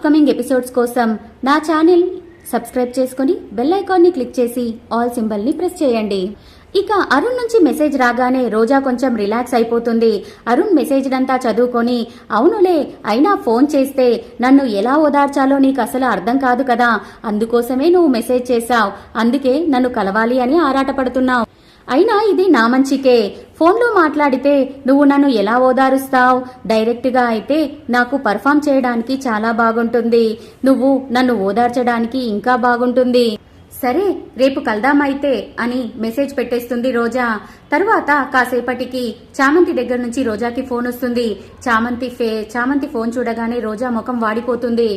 Upcoming episodes కోసం నా channel subscribe చేసుకుని బెల్ ఐకాన్ని క్లిక్ చేసి ఆల్ సింబల్ని ప్రెస్ చేయండి. ఇక అరుణ్ నుంచి మెసేజ్ రాగానే రోజా కొంచెం రిలాక్స్ అయిపోతుంది. అరుణ్ మెసేజ్ అంతా చదువుకొని అవునులే అయినా ఫోన్ చేస్తే నన్ను ఎలా ఓదార్చాలో నీకు అసలు అర్థం కాదు కదా. అందుకోసమే నువ్వు మెసేజ్ చేశావు. అందుకే నన్ను కలవాలి అని ఆరాటపడుతున్నావు. అయినా ఇది నా మంచికే. ఫోన్లో మాట్లాడితే నువ్వు నన్ను ఎలా ఓదారుస్తావు? డైరెక్ట్గా అయితే నాకు పర్ఫామ్ చేయడానికి చాలా బాగుంటుంది. నువ్వు నన్ను ఓదార్చడానికి ఇంకా బాగుంటుంది. సరే రేపు కలదామైతే అని మెసేజ్ పెట్టేస్తుంది రోజా. తరువాత కాసేపటికి చామంతి దగ్గర నుంచి రోజాకి ఫోన్ వస్తుంది. చామంతి ఫే చామంతి ఫోన్ చూడగానే రోజా ముఖం వాడిపోతుంది.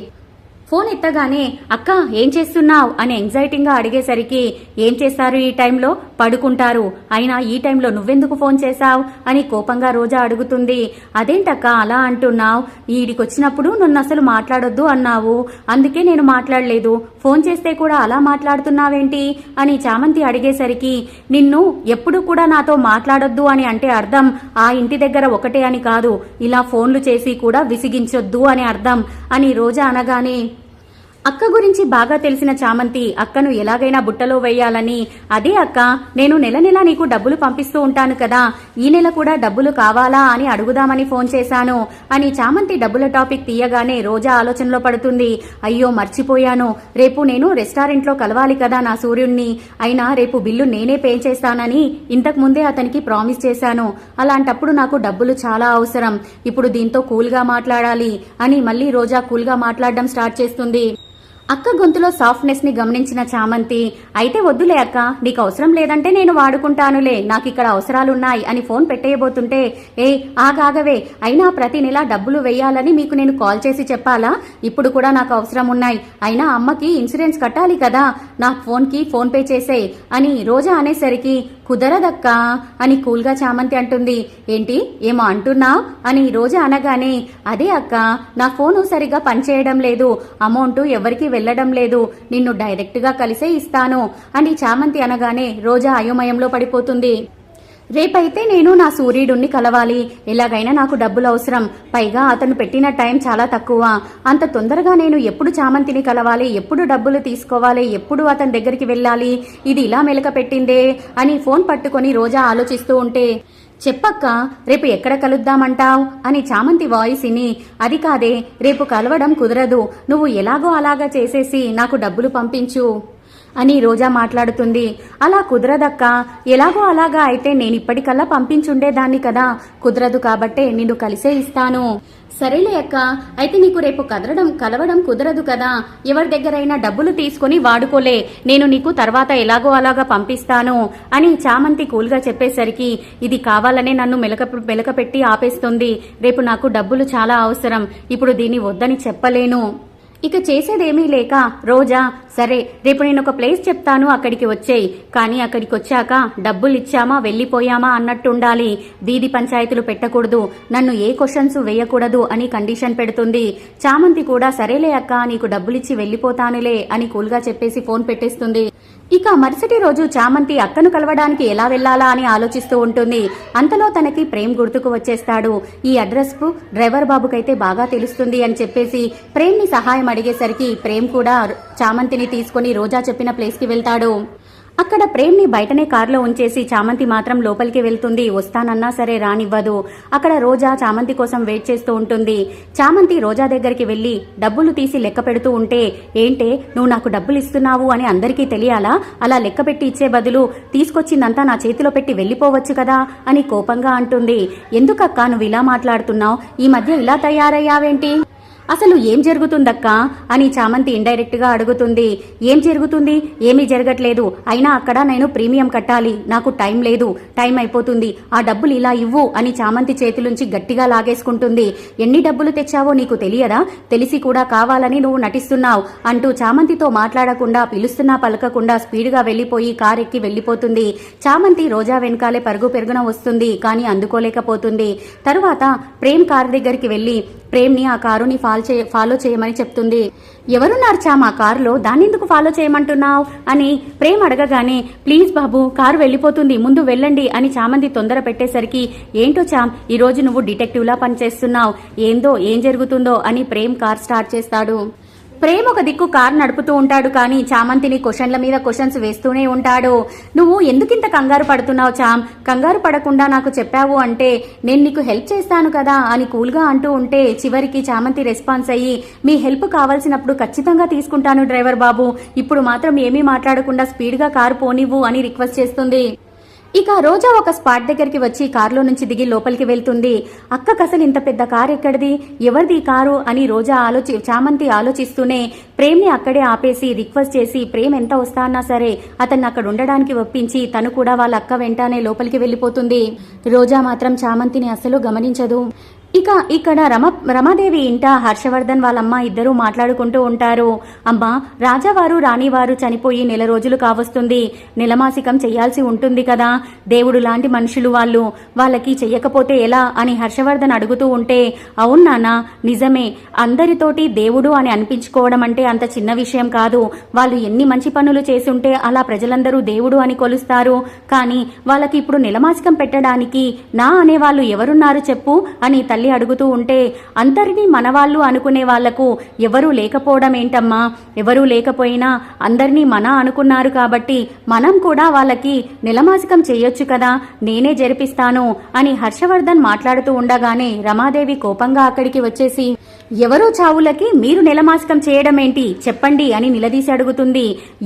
ఫోన్ ఎత్తగానే అక్క ఏం చేస్తున్నావు? అని ఎంగ్జైటీగా అడిగేసరికి ఏం చేస్తారు ఈ టైంలో? పడుకుంటారు. అయినా ఈ టైంలో నువ్వెందుకు ఫోన్ చేశావు? అని కోపంగా రోజా అడుగుతుంది. అదేంటక్క అలా అంటున్నావు? ఈడికొచ్చినప్పుడు నన్ను అసలు మాట్లాడొద్దు అన్నావు. అందుకే నేను మాట్లాడలేదు. ఫోన్ చేస్తే కూడా అలా మాట్లాడుతున్నావేంటి? అని చామంతి అడిగేసరికి నిన్ను ఎప్పుడు కూడా నాతో మాట్లాడొద్దు అని అంటే అర్థం ఆ ఇంటి దగ్గర ఒకటే అని కాదు. ఇలా ఫోన్లు చేసి కూడా విసిగించొద్దు అని అర్థం అని రోజా అనగానే అక్క గురించి బాగా తెలిసిన చామంతి అక్కను ఎలాగైనా బుట్టలో వేయాలని అదే అక్క నేను నెల నెల నీకు డబ్బులు పంపిస్తూ ఉంటాను కదా ఈ నెల కూడా డబ్బులు కావాలా అని అడుగుదామని ఫోన్ చేశాను. అని చామంతి డబ్బుల టాపిక్ తీయగానే రోజా ఆలోచనలో పడుతుంది. అయ్యో మర్చిపోయాను. రేపు నేను రెస్టారెంట్లో కలవాలి కదా నా సూర్యుణ్ణి. అయినా రేపు బిల్లు నేనే పే చేస్తానని ఇంతకు ముందే అతనికి ప్రామిస్ చేశాను. అలాంటప్పుడు నాకు డబ్బులు చాలా అవసరం. ఇప్పుడు దీంతో కూల్గా మాట్లాడాలి అని మళ్ళీ రోజా కూల్గా మాట్లాడడం స్టార్ట్ చేస్తుంది. అక్క గొంతులో సాఫ్ట్నెస్ని గమనించిన చామంతి అయితే వద్దులే అక్క నీకు అవసరం లేదంటే నేను వాడుకుంటానులే నాకు ఇక్కడ అవసరాలున్నాయి అని ఫోన్ పెట్టేయబోతుంటే ఏ ఆగాగవే అయినా ప్రతి నెల డబ్బులు వెయ్యాలని మీకు నేను కాల్ చేసి చెప్పాలా? ఇప్పుడు కూడా నాకు అవసరం ఉన్నాయి అయినా అమ్మకి ఇన్సూరెన్స్ కట్టాలి కదా నా ఫోన్కి ఫోన్ పే చేసేయ్ అని రోజా అనేసరికి కుదరదక్కా అని కూల్గా చామంతి అంటుంది. ఏంటి ఏమో అంటున్నావు అని రోజా అనగానే అదే అక్క నా ఫోను సరిగా పనిచేయడం లేదు అమౌంట్ ఎవరికి వెళ్ళడం లేదు. నిన్ను డైరెక్ట్గా కలిసే ఇస్తాను అని చామంతి అనగానే రోజా అయోమయంలో పడిపోతుంది. రేపైతే నేను నా సూర్యుడిని కలవాలి. ఎలాగైనా నాకు డబ్బులు అవసరం. పైగా అతను పెట్టిన టైం చాలా తక్కువ. అంత తొందరగా నేను ఎప్పుడు చామంతిని కలవాలి? ఎప్పుడు డబ్బులు తీసుకోవాలి? ఎప్పుడు అతని దగ్గరికి వెళ్ళాలి? ఇది ఇలా మెలక పెట్టిందే అని ఫోన్ పట్టుకొని రోజా ఆలోచిస్తూ ఉంటే చెప్పక్క రేపు ఎక్కడ కలుద్దామంటావ్? అని చామంతి వాయిస్ ఇని అది కాదే రేపు కలవడం కుదరదు నువ్వు ఎలాగో అలాగా చేసేసి నాకు డబ్బులు పంపించు. అని రోజా మాట్లాడుతుంది. అలా కుదరదక్క? ఎలాగో అలాగా అయితే నేను ఇప్పటికల్లా పంపించుండేదాన్ని కదా. కుదరదు కాబట్టే నిన్ను కలిసే ఇస్తాను. సరేలే అక్క. అయితే నీకు రేపు కదలడం కలవడం కుదరదు కదా. ఎవరి దగ్గరైనా డబ్బులు తీసుకొని వాడుకోలే. నేను నీకు తర్వాత ఎలాగో అలాగా పంపిస్తాను అని చామంతి కూల్గా చెప్పేసరికి ఇది కావాలనే నన్ను మెలక మెలకపెట్టి ఆపేస్తుంది. రేపు నాకు డబ్బులు చాలా అవసరం. ఇప్పుడు దీన్ని వద్దని చెప్పలేను. ఇక చేసేదేమీ లేక రోజా సరే రేపు నేను ఒక ప్లేస్ చెప్తాను అక్కడికి వచ్చేయి. కానీ అక్కడికి వచ్చాక డబ్బులు ఇచ్చామా వెళ్ళిపోయామా అన్నట్టుండాలి. వీధి పంచాయతీలు పెట్టకూడదు. నన్ను ఏ క్వశ్చన్స్ వేయకూడదు అని కండిషన్ పెడుతుంది. చామంతి కూడా సరేలే అక్క నీకు డబ్బులిచ్చి వెళ్ళిపోతానులే అని కూల్గా చెప్పేసి ఫోన్ పెట్టేస్తుంది. ఇక మరుసటి రోజు చామంతి అక్కను కలవడానికి ఎలా వెళ్ళాలా అని ఆలోచిస్తూ ఉంటుంది. అంతలో తనకి ప్రేమ్ గుర్తుకు వచ్చేస్తాడు. ఈ అడ్రస్కు డ్రైవర్ బాబుకైతే బాగా తెలుస్తుంది అని చెప్పేసి ప్రేమ్ని సహాయం అడిగేసరికి ప్రేమ్ కూడా చామంతిని తీసుకుని రోజా చెప్పిన ప్లేస్కి వెళ్తాడు. అక్కడ ప్రేమ్ని బయటనే కారులో ఉంచేసి చామంతి మాత్రం లోపలికి వెళ్తుంది. వస్తానన్నా సరే రానివ్వదు. అక్కడ రోజా చామంతి కోసం వెయిట్ చేస్తూ ఉంటుంది. చామంతి రోజా దగ్గరికి వెళ్ళి డబ్బులు తీసి లెక్క పెడుతూ ఉంటే ఏంటే నువ్వు నాకు డబ్బులు ఇస్తున్నావు అని అందరికీ తెలియాలా? అలా లెక్క పెట్టి ఇచ్చే బదులు తీసుకొచ్చిందంతా నా చేతిలో పెట్టి వెళ్ళిపోవచ్చు కదా అని కోపంగా అంటుంది. ఎందుకక్కా నువ్వు ఇలా మాట్లాడుతున్నావు? ఈ మధ్య ఇలా తయారయ్యావేంటి? అసలు ఏం జరుగుతుందక్కా? అని చామంతి ఇండైరెక్ట్గా అడుగుతుంది. ఏం జరుగుతుంది? ఏమీ జరగట్లేదు. అయినా అక్కడ నేను ప్రీమియం కట్టాలి. నాకు టైం లేదు. టైం అయిపోతుంది. ఆ డబ్బులు ఇలా ఇవ్వు అని చామంతి చేతిలోంచి గట్టిగా లాగేసుకుంటుంది. ఎన్ని డబ్బులు తెచ్చావో నీకు తెలియదా? తెలిసి కూడా కావాలని నువ్వు నటిస్తున్నావు అంటూ చామంతితో మాట్లాడకుండా పిలుస్తున్నా పలకకుండా స్పీడ్గా వెళ్ళిపోయి కారెక్కి వెళ్ళిపోతుంది చామంతి రోజా వెనకాలే పరుగు పెరుగున వస్తుంది. కానీ అందుకోలేకపోతుంది. తరువాత ప్రేమ్ కారు దగ్గరికి వెళ్ళి ప్రేమ్ని ఆ కారుని ఫాలో చేయ చే ఫాలో చేయమని చెప్తుంది. ఎవరున్నారు చామ్ ఆ కారులో? దాన్ని ఎందుకు ఫాలో చేయమంటున్నావు? అని ప్రేమ్ అడగగానే ప్లీజ్ బాబు కారు వెళ్ళిపోతుంది ముందు వెళ్ళండి అని చామంతి తొందర పెట్టేసరికి ఏంటో చామ్ ఈ రోజు నువ్వు డిటెక్టివ్లా పనిచేస్తున్నావు ఏందో ఏం జరుగుతుందో అని ప్రేమ్ కార్ స్టార్ట్ చేస్తాడు. ప్రేమ్ ఒక దిక్కు కార్ నడుపుతూ ఉంటాడు కానీ చామంతిని క్వశ్చన్ల మీద క్వశ్చన్స్ వేస్తూనే ఉంటాడు. నువ్వు ఎందుకింత కంగారు పడుతున్నావు చామ్? కంగారు పడకుండా నాకు చెప్పావు అంటే నేను నీకు హెల్ప్ చేస్తాను కదా అని కూల్గా అంటూ ఉంటే చివరికి చామంతి రెస్పాన్స్ అయ్యి మీ హెల్ప్ కావాల్సినప్పుడు ఖచ్చితంగా తీసుకుంటాను డ్రైవర్ బాబు. ఇప్పుడు మాత్రం ఏమీ మాట్లాడకుండా స్పీడ్గా కారు పోనివ్వు అని రిక్వెస్ట్ చేస్తుంది. ఇక రోజా ఒక స్పాట్ దగ్గరికి వచ్చి కారులో నుంచి దిగి లోపలికి వెళ్తుంది. అక్కకు అసలు ఇంత పెద్ద కారు ఎక్కడిది? ఎవరిది కారు? అని రోజా ఆలోచి చామంతి ఆలోచిస్తూనే ప్రేమ్ని అక్కడే ఆపేసి రిక్వెస్ట్ చేసి ప్రేమ్ ఎంత వస్తా అన్నా సరే అతన్ని అక్కడ ఉండడానికి ఒప్పించి తను కూడా వాళ్ళ అక్క వెంటనే లోపలికి వెళ్ళిపోతుంది. రోజా మాత్రం చామంతిని అస్సలు గమనించదు. ఇక ఇక్కడ రమ రమాదేవి ఇంట హర్షవర్ధన్ వాళ్ళమ్మ ఇద్దరూ మాట్లాడుకుంటూ ఉంటారు. అమ్మా రాజావారు రాణివారు చనిపోయి నెల రోజులు కావస్తుంది. నెలమాసికం చెయ్యాల్సి ఉంటుంది కదా. దేవుడు లాంటి మనుషులు వాళ్ళు. వాళ్ళకి చెయ్యకపోతే ఎలా అని హర్షవర్ధన్ అడుగుతూ ఉంటే అవును నాన్న నిజమే. అందరితోటి దేవుడు అని అనిపించుకోవడం అంటే అంత చిన్న విషయం కాదు. వాళ్ళు ఎన్ని మంచి పనులు చేసుంటే అలా ప్రజలందరూ దేవుడు అని కొలుస్తారు. కానీ వాళ్ళకి ఇప్పుడు నెలమాసికం పెట్టడానికి నా అనేవాళ్ళు ఎవరున్నారు చెప్పు అని తల్లి అడుగుతూ ఉంటే అందరినీ మనవాళ్ళు అనుకునే వాళ్ళకు ఎవరూ లేకపోవడం ఏంటమ్మా? ఎవరూ లేకపోయినా అందరినీ మన అనుకున్నారు కాబట్టి మనం కూడా వాళ్ళకి నెలమాసికం చేయొచ్చు కదా నేనే జరిపిస్తాను అని హర్షవర్ధన్ మాట్లాడుతూ ఉండగానే రమాదేవి కోపంగా అక్కడికి వచ్చేసి ఎవరో చావులకి మీరు నెలమాసికం చేయడం ఏంటి? చెప్పండి అని నిలదీసి అడుగుతుంది.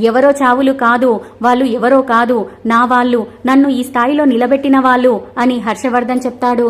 ఎవరో చావులు కాదు వాళ్ళు ఎవరో కాదు నా వాళ్ళు నన్ను ఈ స్థాయిలో నిలబెట్టిన వాళ్ళు అని హర్షవర్ధన్ చెప్తాడు.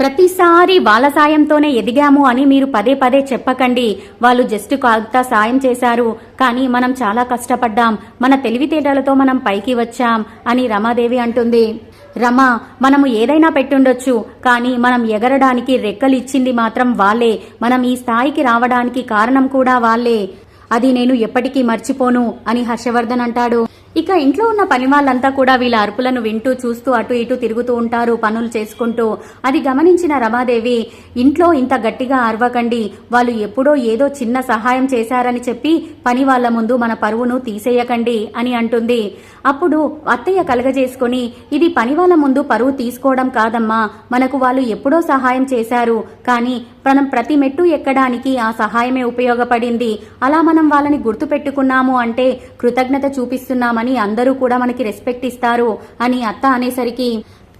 ప్రతిసారి వాళ్ళ సాయంతోనే ఎదిగాము అని మీరు పదే పదే చెప్పకండి. వాళ్ళు జస్ట్ కాస్త సాయం చేశారు. కానీ మనం చాలా కష్టపడ్డాం. మన తెలివితేటలతో మనం పైకి వచ్చాం అని రమాదేవి అంటుంది. రమ మనము ఏదైనా పెట్టుండొచ్చు. కానీ మనం ఎగరడానికి రెక్కలు ఇచ్చింది మాత్రం వాళ్ళే. మనం ఈ స్థాయికి రావడానికి కారణం కూడా వాళ్ళే. అది నేను ఎప్పటికీ మర్చిపోను అని హర్షవర్ధన్ అంటాడు. ఇక ఇంట్లో ఉన్న పని వాళ్ళంతా కూడా వీళ్ళ అరుపులను వింటూ చూస్తూ అటు ఇటు తిరుగుతూ ఉంటారు పనులు చేసుకుంటూ. అది గమనించిన రమాదేవి ఇంట్లో ఇంత గట్టిగా అరవకండి. వాళ్ళు ఎప్పుడో ఏదో చిన్న సహాయం చేశారని చెప్పి పని వాళ్ళ ముందు మన పరువును తీసేయకండి అని అంటుంది. అప్పుడు అత్తయ్య కలగజేసుకుని ఇది పని వాళ్ళ ముందు పరువు తీసుకోవడం కాదమ్మా. మనకు వాళ్ళు ఎప్పుడో సహాయం చేశారు. కానీ మనం ప్రతి మెట్టు ఎక్కడానికి ఆ సహాయమే ఉపయోగపడింది. అలా మనం వాళ్ళని గుర్తు పెట్టుకున్నాము అంటే కృతజ్ఞత చూపిస్తున్నామని అందరూ కూడా మనకి రెస్పెక్ట్ ఇస్తారు అని అత్త అనేసరికి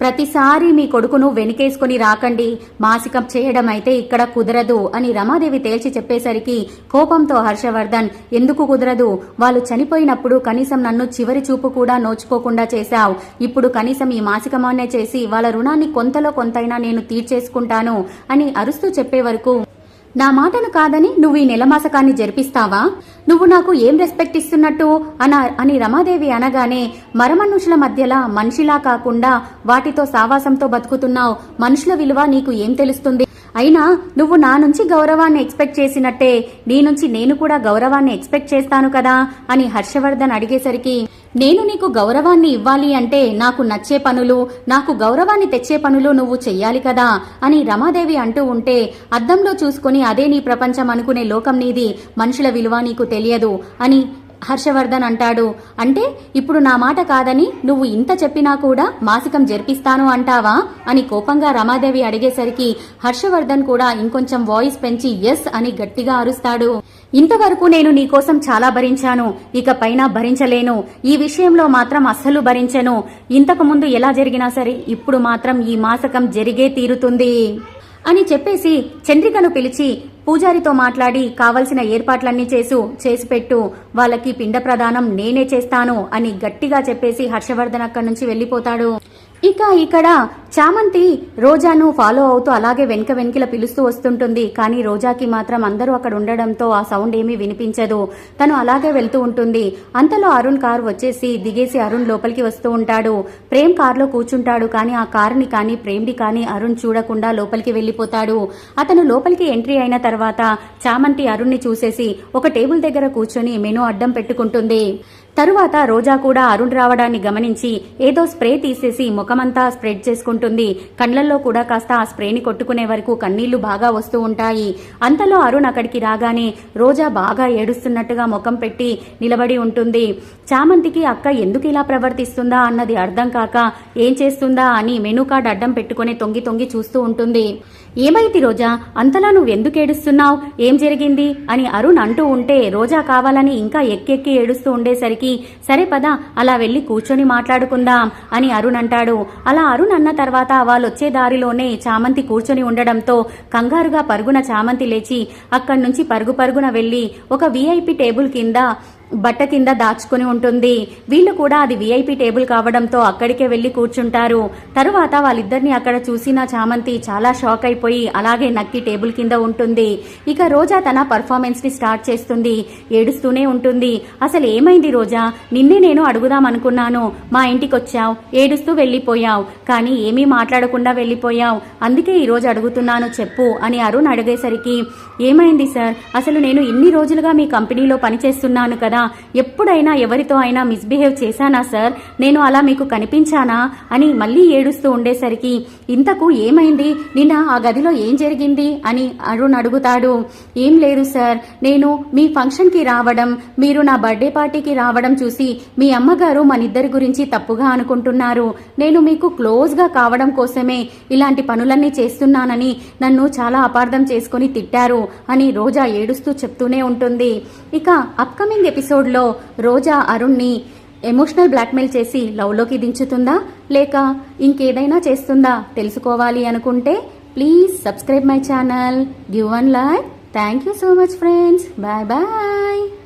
ప్రతిసారి మీ కొడుకును వెనుకేసుకుని రాకండి. మాసికం చేయడం అయితే ఇక్కడ కుదరదు అని రమాదేవి తేల్చి చెప్పేసరికి కోపంతో హర్షవర్ధన్ ఎందుకు కుదరదు? వాళ్ళు చనిపోయినప్పుడు కనీసం నన్ను చివరి చూపు కూడా నోచుకోకుండా చేశావు. ఇప్పుడు కనీసం ఈ మాసికమాన్నే చేసి వాళ్ళ రుణాన్ని కొంతలో కొంతైనా నేను తీర్చేసుకుంటాను అని అరుస్తూ చెప్పే వరకు నా మాటను కాదని నువ్వు ఈ నెలమాసకాన్ని జరిపిస్తావా? నువ్వు నాకు ఏం రెస్పెక్ట్ ఇస్తున్నట్టు? అన అని రమాదేవి అనగానే మరమనుషుల మధ్యలా మనిషిలా కాకుండా వాటితో సావాసంతో బతుకుతున్నావు. మనుషుల విలువ నీకు ఏం తెలుస్తుంది? అయినా నువ్వు నా నుంచి గౌరవాన్ని ఎక్స్పెక్ట్ చేసినట్టే నీ నుంచి నేను కూడా గౌరవాన్ని ఎక్స్పెక్ట్ చేస్తాను కదా అని హర్షవర్ధన్ అడిగేసరికి నేను నీకు గౌరవాన్ని ఇవ్వాలి అంటే నాకు నచ్చే పనులు నాకు గౌరవాన్ని తెచ్చే పనులు నువ్వు చెయ్యాలి కదా అని రమాదేవి అంటూ ఉంటే అద్దంలో చూసుకుని అదే నీ ప్రపంచం అనుకునే లోకం నీది మనుషుల విలువ నీకు తెలియదు అని హర్షవర్ధన్ అంటాడు. అంటే ఇప్పుడు నా మాట కాదని నువ్వు ఇంత చెప్పినా కూడా మాసికం జరిపిస్తాను అంటావా? అని కోపంగా రమాదేవి అడిగేసరికి హర్షవర్ధన్ కూడా ఇంకొంచెం వాయిస్ పెంచి ఎస్ అని గట్టిగా అరుస్తాడు. ఇంతవరకు నేను నీకోసం చాలా భరించాను ఇక పైన భరించలేను ఈ విషయంలో మాత్రం అస్సలు భరించను. ఇంతకు ముందు ఎలా జరిగినా సరే ఇప్పుడు మాత్రం ఈ మాసకం జరిగే తీరుతుంది. అని చెప్పేసి చంద్రికను పిలిచి పూజారితో మాట్లాడి కావలసిన ఏర్పాట్లన్నీ చేసు చేసిపెట్టు. వాళ్ళకి పిండ ప్రదానం నేనే చేస్తాను అని గట్టిగా చెప్పేసి హర్షవర్ధన్ అక్కడి నుంచి వెళ్ళిపోతాడు. ఇక ఇక్కడ చామంతి రోజాను ఫాలో అవుతూ అలాగే వెనక వెనకిల పిలుస్తూ వస్తుంటుంది. కానీ రోజాకి మాత్రం అందరూ అక్కడ ఉండడంతో ఆ సౌండ్ ఏమీ వినిపించదు. తను అలాగే వెళ్తూ ఉంటుంది. అంతలో అరుణ్ కారు వచ్చేసి దిగేసి అరుణ్ లోపలికి వస్తూ ఉంటాడు. ప్రేమ్ కారులో కూర్చుంటాడు కానీ ఆ కారుని కానీ ప్రేమ్ని కానీ అరుణ్ చూడకుండా లోపలికి వెళ్ళిపోతాడు. అతను లోపలికి ఎంట్రీ అయిన తర్వాత చామంతి అరుణ్ని చూసేసి ఒక టేబుల్ దగ్గర కూర్చొని మెనూ అడ్డం పెట్టుకుంటుంది. తరువాత రోజా కూడా అరుణ్ రావడాన్ని గమనించి ఏదో స్ప్రే తీసేసి ముఖమంతా స్ప్రెడ్ చేసుకుంటుంది. కండ్లల్లో కళ్ళల్లో కూడా కాస్త ఆ స్ప్రేని కొట్టుకునే వరకు కన్నీళ్ళు బాగా వస్తూ ఉంటాయి. అంతలో అరుణ్ అక్కడికి రాగానే రోజా బాగా ఏడుస్తున్నట్టుగా ముఖం పెట్టి నిలబడి ఉంటుంది. చామంతికి అక్క ఎందుకు ఇలా ప్రవర్తిస్తుందా అన్నది అర్థం కాక ఏం చేస్తుందా? అని మెనూ కార్డ్ అడ్డం పెట్టుకుని తొంగి తొంగి చూస్తూ ఉంటుంది. ఏమైంది రోజా? అంతలా నువ్వు ఎందుకు ఏడుస్తున్నావు? ఏం జరిగింది? అని అరుణ్ అంటూ ఉంటే రోజా కావాలని ఇంకా ఎక్కెక్కి ఏడుస్తూ ఉండేసరికి సరే పద అలా వెళ్ళి కూర్చొని మాట్లాడుకుందాం అని అరుణ్ అంటాడు. అలా అరుణ్ అన్న తర్వాత వాళ్ళొచ్చే దారిలోనే చామంతి కూర్చొని ఉండడంతో కంగారుగా పరుగున చామంతి లేచి అక్కడి నుంచి పరుగు పరుగున వెళ్ళి ఒక వీఐపీ టేబుల్ కింద బట్ట కింద దాచుకుని ఉంటుంది. వీళ్ళు కూడా అది వీఐపీ టేబుల్ కావడంతో అక్కడికే వెళ్ళి కూర్చుంటారు. తరువాత వాళ్ళిద్దరిని అక్కడ చూసిన చామంతి చాలా షాక్ అయిపోయి అలాగే నక్కి టేబుల్ కింద ఉంటుంది. ఇక రోజా తన పర్ఫార్మెన్స్ని స్టార్ట్ చేస్తుంది. ఏడుస్తూనే ఉంటుంది. అసలు ఏమైంది రోజా? నిన్నే నేను అడుగుదాం అనుకున్నాను. మా ఇంటికి వచ్చావు ఏడుస్తూ వెళ్ళిపోయావు. కానీ ఏమీ మాట్లాడకుండా వెళ్ళిపోయావు. అందుకే ఈ రోజు అడుగుతున్నాను చెప్పు అని అరుణ్ అడిగేసరికి ఏమైంది సార్? అసలు నేను ఇన్ని రోజులుగా మీ కంపెనీలో పనిచేస్తున్నాను కదా. ఎప్పుడైనా ఎవరితో అయినా మిస్బిహేవ్ చేశానా సార్? నేను అలా మీకు కనిపించానా? అని మళ్ళీ ఏడుస్తూ ఉండేసరికి ఇంతకు ఏమైంది? నిన్న ఆ గదిలో ఏం జరిగింది? అని అరుణ్ అడుగుతాడు. ఏం లేదు సార్. నేను మీ ఫంక్షన్కి రావడం మీరు నా బర్త్డే పార్టీకి రావడం చూసి మీ అమ్మగారు మనిద్దరి గురించి తప్పుగా అనుకుంటున్నారు. నేను మీకు క్లోజ్గా కావడం కోసమే ఇలాంటి పనులన్నీ చేస్తున్నానని నన్ను చాలా అపార్థం చేసుకొని తిట్టారు అని రోజా ఏడుస్తూ చెప్తూనే ఉంటుంది. ఇక అప్కమింగ్ ఎపిసోడ్లో రోజా అరుణ్ని ఎమోషనల్ బ్లాక్మెయిల్ చేసి లవ్లోకి దించుతుందా? లేక ఇంకేదైనా చేస్తుందా? తెలుసుకోవాలి అనుకుంటే please subscribe my channel. Give one like. Thank you so much friends. Bye bye.